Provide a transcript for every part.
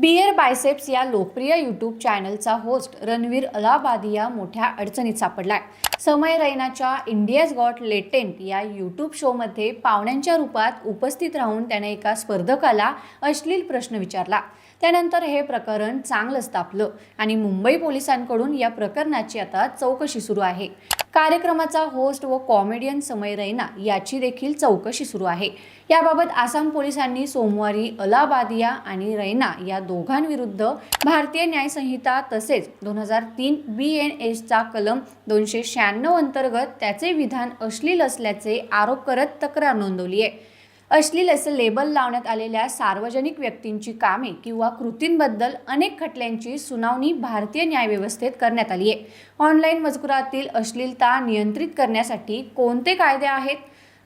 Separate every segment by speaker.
Speaker 1: Beer biceps या लोकप्रिय YouTube चॅनलचा होस्ट रणवीर अलाबादिया मोठ्या अडचणीत सापडलाय. समय रैनाच्या इंडियाज गॉट लेटेंट या यूट्यूब शोमध्ये पाहुण्यांच्या रूपात उपस्थित राहून त्याने एका स्पर्धकाला अश्लील प्रश्न विचारला. त्यानंतर हे प्रकरण चांगलंच तापलं आणि मुंबई पोलिसांकडून या प्रकरणाची आता चौकशी सुरू आहे. कार्यक्रमाचा होस्ट व कॉमेडियन समय रैना याची देखील चौकशी सुरू आहे. याबाबत आसाम पोलिसांनी सोमवारी अलाहाबादिया आणि रैना या दोघांविरुद्ध भारतीय न्यायसंहिता तसेच दोन हजार तीन बी एन एसचा कलम दोनशे शहाण्णव अंतर्गत त्याचे विधान अश्लील असल्याचे आरोप करत तक्रार नोंदवली आहे. अश्लील असे लेबल लावण्यात आलेल्या सार्वजनिक व्यक्तींची कामे किंवा कृतींबद्दल अनेक खटल्यांची सुनावणी भारतीय न्यायव्यवस्थेत करण्यात आली आहे ऑनलाईन मजकुरातील अश्लीलता नियंत्रित करण्यासाठी कोणते कायदे आहेत?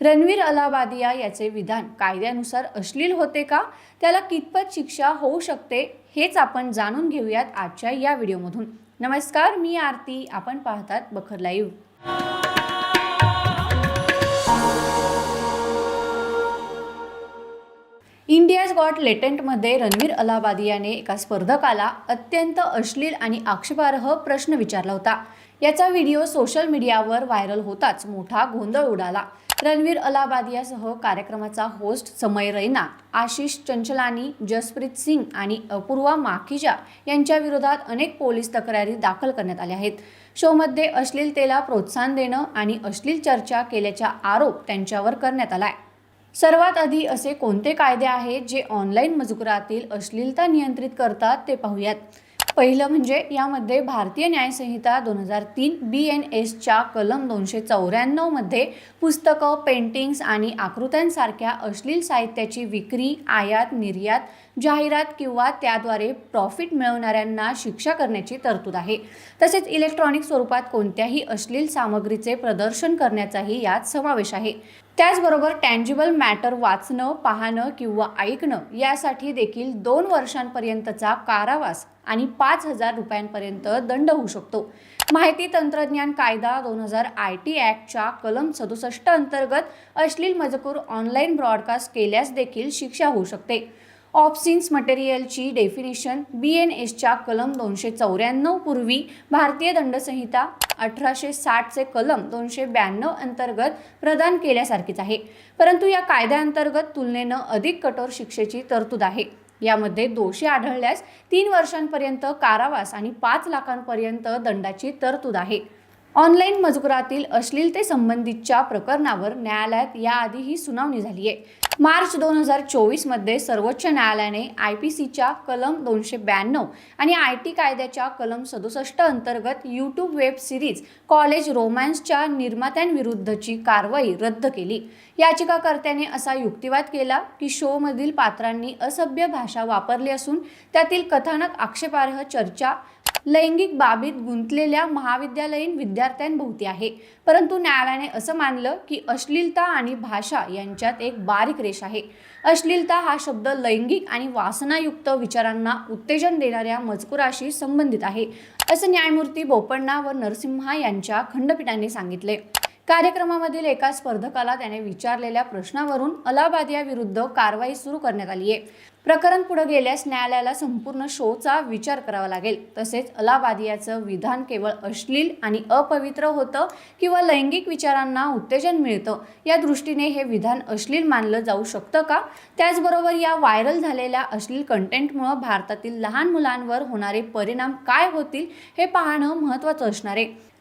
Speaker 1: रणवीर अलाहाबादिया याचे विधान कायद्यानुसार अश्लील होते का? त्याला कितपत शिक्षा होऊ शकते? हेच आपण जाणून घेऊयात आजच्या या व्हिडिओमधून. नमस्कार मी आरती. आपण पाहतात बखर लाईव्ह इंडियाज लेटेंटमध्ये रणवीर अलाहाबादियाने एका स्पर्धकाला अत्यंत अश्लील आणि आक्षेपार्ह प्रश्न विचारला होता. याचा व्हिडिओ सोशल मीडियावर व्हायरल होताच मोठा गोंधळ उडाला. रणवीर अलाहाबादियासह कार्यक्रमाचा होस्ट समय रैना आशिष चंचलानी जसप्रीत सिंग आणि अपूर्वा माखीजा यांच्या विरोधात अनेक पोलीस तक्रारी दाखल करण्यात आल्या आहेत. शोमध्ये अश्लीलतेला प्रोत्साहन देणं आणि अश्लील चर्चा केल्याचा आरोप त्यांच्यावर करण्यात आला आहे सर्वात आधी असे कोणते कायदे आहेत जे ऑनलाईन मजकुरातील अश्लीलता नियंत्रित करतात ते पाहूयात. पहिलं म्हणजे यामध्ये भारतीय न्यायसंहिता दोन हजार तीन बी एन एसच्या कलम दोनशे चौऱ्याण्णवमध्ये पुस्तकं पेंटिंग्स आणि आकृत्यांसारख्या अश्लील साहित्याची विक्री आयात निर्यात जाहिरात किंवा त्याद्वारे प्रॉफिट मिळवणाऱ्यांना शिक्षा करण्याची तरतूद आहे. तसेच इलेक्ट्रॉनिक स्वरूपात कोणत्याही अश्लील सामग्रीचे प्रदर्शन करण्याचाही यात समावेश आहे. त्याचबरोबर टँजिबल मॅटर वाचणं पाहणं किंवा ऐकणं यासाठी देखील दोन वर्षांपर्यंतचा कारावास आणि पाच हजार रुपयांपर्यंत दंड होऊ शकतो. माहिती तंत्रज्ञान कायदा दोन हजार आय टी ॲक्टच्या कलम सदुसष्ट अंतर्गत अश्लील मजकूर ऑनलाईन ब्रॉडकास्ट केल्यास देखील शिक्षा होऊ शकते. ऑप्सिन्स मटेरियलची डेफिनेशन बी एन एसच्या कलम दोनशे चौऱ्याण्णव पूर्वी भारतीय दंडसंहिता अठराशे साठचे कलम दोनशे ब्याण्णव अंतर्गत प्रदान केल्यासारखीच आहे. परंतु या कायद्याअंतर्गत तुलनेनं अधिक कठोर शिक्षेची तरतूद आहे. यामध्ये दोषी आढळल्यास तीन वर्षांपर्यंत कारावास आणि पाच लाखांपर्यंत दंडाची तरतूद आहे. ऑनलाईन मजकुरातील अश्लीलतेसंबंधीच्या प्रकरणावर न्यायालयात याआधी ही सुनावणी झाली आहे. मार्च दोन हजार चोवीसमध्ये सर्वोच्च न्यायालयाने आय पी सीच्या कलम दोनशे ब्याण्णव आणि आय टी कायद्याच्या कलम सदुसष्ट अंतर्गत यूट्यूब वेब सिरीज कॉलेज रोमॅन्सच्या निर्मात्यांविरुद्धची कारवाई रद्द केली. याचिकाकर्त्याने असा युक्तिवाद केला की शोमधील पात्रांनी असभ्य भाषा वापरली असून त्यातील कथानक आक्षेपार्ह चर्चा लैंगिक बाबीत गुंतलेल्या महाविद्यालयीन विद्यार्थ्यांभोवती आहे. परंतु न्यायालयाने असं मानलं की अश्लीलता आणि भाषा यांच्यात एक बारीक रेष आहे. अश्लीलता हा शब्द लैंगिक आणि वासनायुक्त विचारांना उत्तेजन देणाऱ्या मजकुराशी संबंधित आहे असं न्यायमूर्ती बोपण्णा व नरसिम्हा यांच्या खंडपीठाने सांगितले कार्यक्रमामधील एका स्पर्धकाला त्याने विचारलेल्या प्रश्नावरून अलाहाबादियाविरुद्ध कारवाई सुरू करण्यात आली आहे प्रकरण पुढे गेल्यास न्यायालयाला संपूर्ण शोचा विचार करावा लागेल. तसेच अलाहाबादियाचं विधान केवळ अश्लील आणि अपवित्र होतं किंवा लैंगिक विचारांना उत्तेजन मिळतं या दृष्टीने हे विधान अश्लील मानलं जाऊ शकतं का? त्याचबरोबर या व्हायरल झालेल्या अश्लील कंटेंटमुळं भारतातील लहान मुलांवर होणारे परिणाम काय होतील हे पाहणं महत्त्वाचं असणार आहे.